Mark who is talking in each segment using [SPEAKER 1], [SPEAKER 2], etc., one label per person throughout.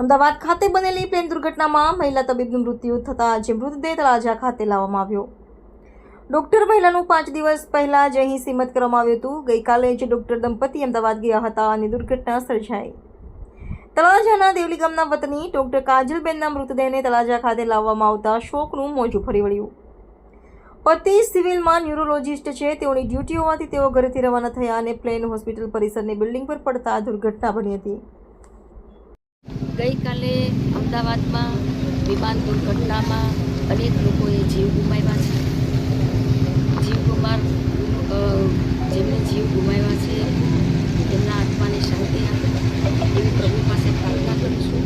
[SPEAKER 1] અમદાવાદ ખાતે બનેલી પ્લેન દુર્ઘટનામાં મહિલા તબીબનું મૃત્યુ થતાં જે મૃતદેહ તળાજા ખાતે લાવવામાં આવ્યો. ડોક્ટર મહિલાનું પાંચ દિવસ પહેલાં જ અહીં સીમત કરવામાં આવ્યું હતું. ગઈકાલે જ ડોક્ટર દંપતી અમદાવાદ ગયા હતા અને દુર્ઘટના સર્જાઈ. તળાજાના દેવલી ગામના વતની ડોક્ટર કાજલબેનના મૃતદેહને તળાજા ખાતે લાવવામાં આવતા શોકનું મોજું ફરી વળ્યું. પતિ સિવિલમાં ન્યુરોલોજિસ્ટ છે. તેઓની ડ્યુટી હોવાથી તેઓ ઘરેથી રવાના થયા અને પ્લેન હોસ્પિટલ પરિસરની બિલ્ડિંગ પર પડતા દુર્ઘટના બની હતી.
[SPEAKER 2] ગઈકાલે અમદાવાદમાં વિમાન દુર્ઘટનામાં અનેક લોકોએ જીવ ગુમાવ્યા છે. જીવ ગુમાર જેમણે જીવ ગુમાવ્યા છે, તેમના આત્માને શાંતિ આપે. એવી પ્રભુ પાસે પ્રાર્થના છું.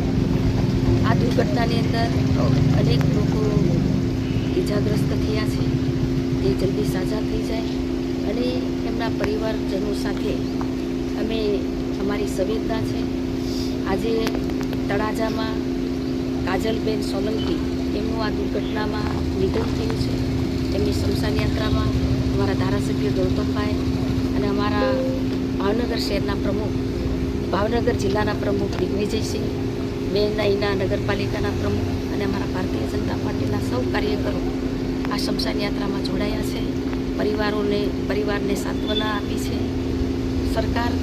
[SPEAKER 2] આ દુર્ઘટનાની અંદર અનેક લોકો ઈજાગ્રસ્ત થયા છે. તે જલ્દી સાજા થઈ જાય અને એમના પરિવારજનો સાથે અમે, અમારી સંવેદના છે. આજે તળાજામાં કાજલબેન સોલંકી એમનું આ દુર્ઘટનામાં નિધન થયું છે. એમની સ્મશાન યાત્રામાં અમારા ધારાસભ્ય ગૌતમભાઈ અને અમારા ભાવનગર શહેરના પ્રમુખ, ભાવનગર જિલ્લાના પ્રમુખ દિગ્વિજયસિંહ, બેન અહીંના નગરપાલિકાના પ્રમુખ અને અમારા ભારતીય જનતા પાર્ટીના સૌ કાર્યકરો આ સ્મશાન યાત્રામાં જોડાયા છે. પરિવારોને, પરિવારને સાંત્વના આપી છે. સરકાર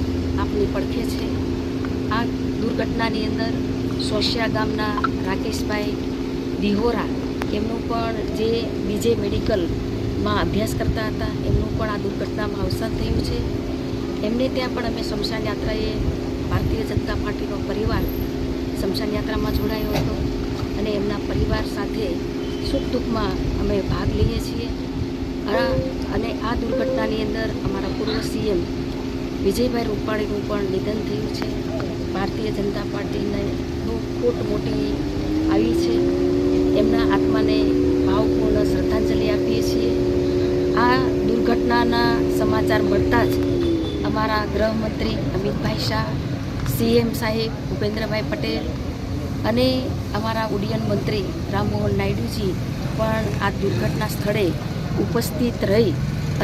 [SPEAKER 2] આપની પડખે છે. આ દુર્ઘટનાની અંદર સોશિયા ગામના રાકેશભાઈ દિહોરા એમનું પણ જે બીજે મેડિકલમાં અભ્યાસ કરતા હતા, એમનું પણ આ દુર્ઘટનામાં અવસાન થયું છે. એમને ત્યાં પણ અમે શમશાન યાત્રાએ ભારતીય જનતા પાર્ટીનો પરિવાર શમશાન યાત્રામાં જોડાયો હતો અને એમના પરિવાર સાથે સુખ દુઃખમાં અમે ભાગ લઈએ છીએ. અને આ દુર્ઘટનાની અંદર અમારા પૂર્વ સીએમ વિજયભાઈ રૂપાણીનું પણ નિધન થયું છે. ભારતીય જનતા પાર્ટીને ખોટ મોટી આવી છે. એમના આત્માને ભાવપૂર્ણ શ્રદ્ધાંજલિ આપીએ છીએ. આ દુર્ઘટનાના સમાચાર મળતા જ અમારા ગૃહમંત્રી અમિતભાઈ શાહ, સીએમ સાહેબ ભૂપેન્દ્રભાઈ પટેલ અને અમારા ઉડ્ડયન મંત્રી રામમોહન નાયડુજી પણ આ દુર્ઘટના સ્થળે ઉપસ્થિત રહી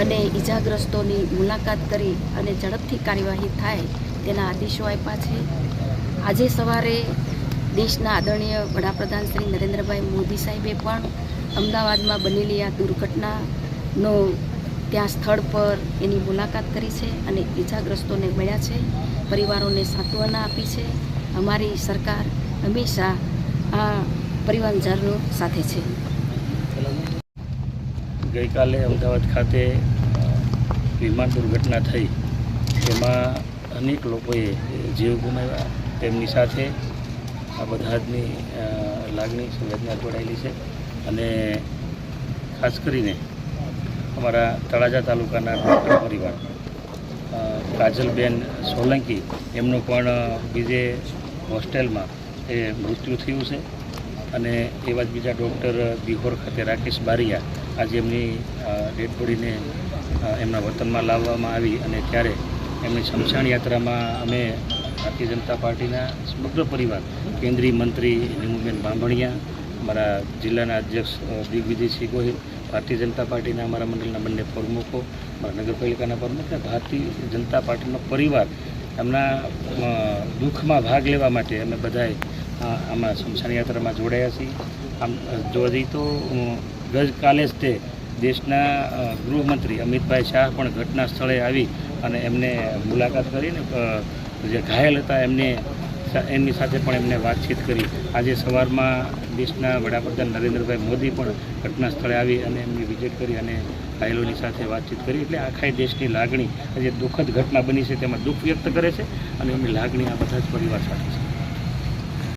[SPEAKER 2] અને ઈજાગ્રસ્તોની મુલાકાત કરી અને ઝડપથી કાર્યવાહી થાય તેના આદેશો આપ્યા છે. આજે સવારે દેશના આદરણીય વડાપ્રધાન શ્રી નરેન્દ્રભાઈ મોદી સાહેબે પણ અમદાવાદમાં બનેલી આ દુર્ઘટનાનો ત્યાં સ્થળ પર એની મુલાકાત કરી છે અને ઈજાગ્રસ્તોને મળ્યા છે, પરિવારોને સાંત્વના આપી છે. અમારી સરકાર હંમેશા આ પરિવારજનો સાથે છે.
[SPEAKER 3] ગઈકાલે અમદાવાદ ખાતે વિમાન દુર્ઘટના થઈ. તેમાં અનેક લોકોએ જીવ ગુમાવ્યા. તેમની સાથે આ બધા જની લાગણી સંવેદના જોડાયેલી છે. અને ખાસ કરીને અમારા તળાજા તાલુકાના પરિવાર કાજલબેન સોલંકી, એમનું પણ બીજે હોસ્ટેલમાં એ મૃત્યુ થયું છે. અને એવા જ બીજા ડૉક્ટર બિહોર ખાતે રાકેશ બારિયા આજે એમની ડેડ બોડીને એમના વતનમાં લાવવામાં આવી અને ત્યારે એમની શમશાન યાત્રામાં અમે ભારતીય જનતા પાર્ટીના સમગ્ર પરિવાર, કેન્દ્રીય મંત્રી નીમુબેન બાંભણિયા, અમારા જિલ્લાના અધ્યક્ષ દિગ્વિજયસિંહ ગોહિલ, ભારતીય જનતા પાર્ટીના અમારા મંડળના બંને પ્રમુખો, અમારા નગરપાલિકાના પ્રમુખ અને ભારતીય જનતા પાર્ટીનો પરિવાર એમના દુઃખમાં ભાગ લેવા માટે અમે બધાએ આમાં શમશાન યાત્રામાં જોડાયા છીએ. આમ જોવા જઈએ તો ગઈકાલે જ તે દેશના ગૃહમંત્રી અમિતભાઈ શાહ પણ ઘટના સ્થળે આવી અને એમને મુલાકાત કરીને જે ઘાયલ હતા એમને એમની સાથે પણ એમને વાતચીત કરી. આજે સવારમાં દેશના વડાપ્રધાન નરેન્દ્રભાઈ મોદી પણ ઘટના સ્થળે આવી અને એમની વિઝિટ કરી અને ઘાયલોની સાથે વાતચીત કરી. એટલે આખા દેશની લાગણી જે દુઃખદ ઘટના બની છે તેમાં દુઃખ વ્યક્ત કરે છે અને એમની લાગણી આ બધા જ પરિવાર સાથે છે.